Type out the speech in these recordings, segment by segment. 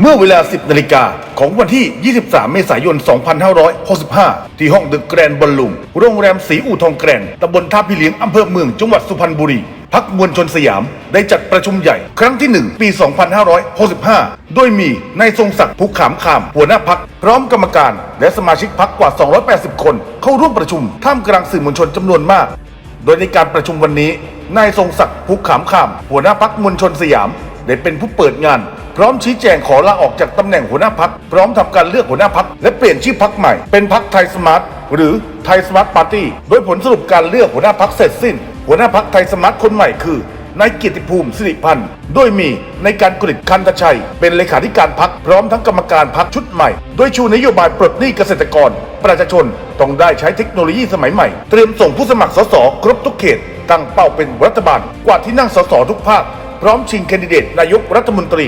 เมื่อเวลา 10 นาฬิกาของวันที่ 23 เมษายน 2565 ที่ห้องดึกแกรนบอลลูมโรงแรมสีอู่ทองแกรนตำบลท่าพี่เลี้ยงอำเภอเมือง จังหวัดสุพรรณบุรี พักมวลชนสยาม ได้จัดประชุมใหญ่ ครั้งที่ 1 ปี 2565 โดยมีนายทรงศักดิ์ภูขามคาม หัวหน้าพัก พร้อมกรรมการ และสมาชิกพักกว่า 280 คน เข้าร่วมประชุม ท่ามกลางสื่อมวลชนจำนวนมาก โดยในการประชุมวันนี้ นายทรงศักดิ์ภูขามคาม หัวหน้าพักมวลชนสยาม ได้เป็นผู้เปิดงาน พร้อมชี้แจงขอลาออกจากตำแหน่งหัวหน้าพักพร้อมทำการเลือกหัวหน้าพักและเปลี่ยนชื่อพักใหม่ เป็นพักไทยสมาร์ทหรือไทยสมาร์ทปาร์ตี้โดยผลสรุปการเลือกหัวหน้าพักเสร็จสิ้น หัวหน้าพักไทยสมาร์ทคนใหม่คือนายกียรติภูมิสิริพันธ์โดยมีในการกฤษคันตชัย เป็นเลขาธิการพักพร้อมทั้งกรรมการพักชุดใหม่ โดยชูนโยบายปลดหนี้เกษตรกร ประชาชนต้องได้ใช้เทคโนโลยีสมัยใหม่ เตรียมส่งผู้สมัครสสครบทุกเขต ตั้งเป้าเป็นรัฐบาล กว่าที่นั่งสสทุกภาค พร้อมชิงแคนดิเดตนายกรัฐมนตรี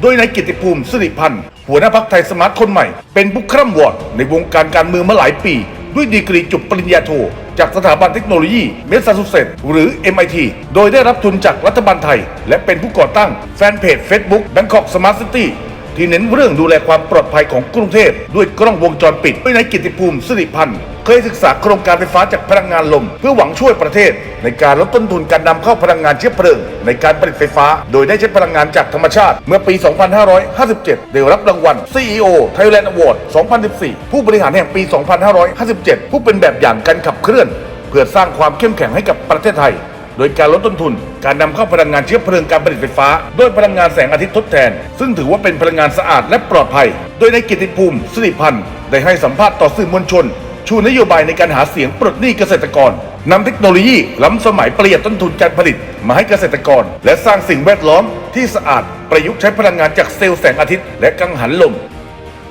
โดยนายกิตติภูมิสิริพันธ์หัวหน้าพักไทยสมาร์ทคนใหม่ เป็นผู้คร่ำวอดในวงการการเมืองมาหลายปี ด้วยดีกรีจบปริญญาโท จากสถาบันเทคโนโลยีเมสซาชูเซตส์หรือ MIT โดยได้รับทุนจากรัฐบาลไทย และเป็นผู้ก่อตั้งแฟนเพจ Facebook Bangkok Smart City ที่เน้นเรื่องดูแลความปลอดภัยของกรุงเทพด้วยกล้องวงจรปิดด้วยนายกิตติภูมิสิริพันธ์เคยศึกษาโครงการไฟฟ้าจากพลังงานลม เพื่อหวังช่วยประเทศ ในการลดต้นทุนการนำเข้าพลังงานเชื้อเพลิง ในการผลิตไฟฟ้า โดยได้ใช้พลังงานจากธรรมชาติ เมื่อปี 2557 ได้รับรางวัล CEO Thailand Award 2014 ผู้บริหารแห่งปี 2557 ผู้เป็นแบบอย่างการขับเคลื่อน เพื่อสร้างความเข้มแข็งให้กับประเทศไทย โดยการลดต้นทุน การนำเข้าพลังงานเชื้อเพลิงการผลิตไฟฟ้าด้วยพลังงานแสงอาทิตย์ทดแทน ซึ่งถือว่าเป็นพลังงานสะอาดและปลอดภัย โดยในกิติภูมิสิริพันธ์ได้ให้สัมภาษณ์ต่อสื่อมวลชน ชูนโยบายในการหาเสียงปลดหนี้เกษตรกรนำเทคโนโลยีล้ำสมัยประหยัดต้นทุนการผลิตมาให้เกษตรกร และสร้างสิ่งแวดล้อมที่สะอาดประยุกต์ใช้พลังงานจากเซลล์แสงอาทิตย์และกังหันลม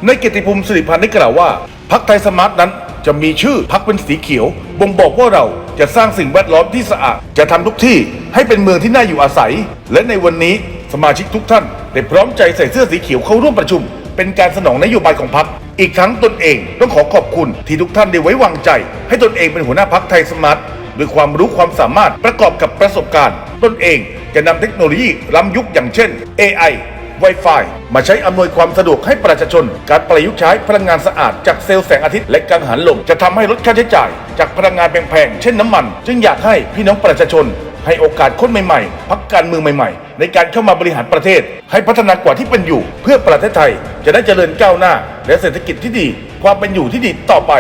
ในเกียรติภูมิสิริพันธ์ได้กล่าวว่าพักไทยสมาร์ทนั้น จะมีชื่อพักเป็นสีเขียว บ่งบอกว่าเราจะสร้างสิ่งแวดล้อมที่สะอาด จะทำทุกที่ให้เป็นเมืองที่น่าอยู่อาศัย และในวันนี้สมาชิกทุกท่านได้พร้อมใจใส่เสื้อสีเขียวเข้าร่วมประชุม เป็นการสนองนโยบายของพักอีกทั้งตนเองต้องขอขอบคุณที่ทุกท่านได้ไว้วางใจ ให้ตนเองเป็นหัวหน้าพักไทยสมาร์ทด้วยความรู้ความสามารถประกอบกับประสบการณ์ ตนเองจะนำเทคโนโลยีล้ำยุคอย่างเช่น AI Wi-Fi มาใช้อำนวยความสะดวกให้ประชาชน การประยุกต์ใช้พลังงานสะอาดจากเซลล์แสงอาทิตย์และกังหันลมจะทำให้ลดค่าใช้จ่าย จากพลังงานแพงๆเช่นน้ำมัน จึงอยากให้พี่น้องประชาชน ให้โอกาสคนใหม่ๆพักการเมืองใหม่ๆ ในการเข้ามาบริหารประเทศ ให้พัฒนากว่าที่เป็นอยู่ เพื่อประเทศไทยจะได้เจริญก้าวหน้า และเศรษฐกิจที่ดี ความเป็นอยู่ที่ดีต่อไป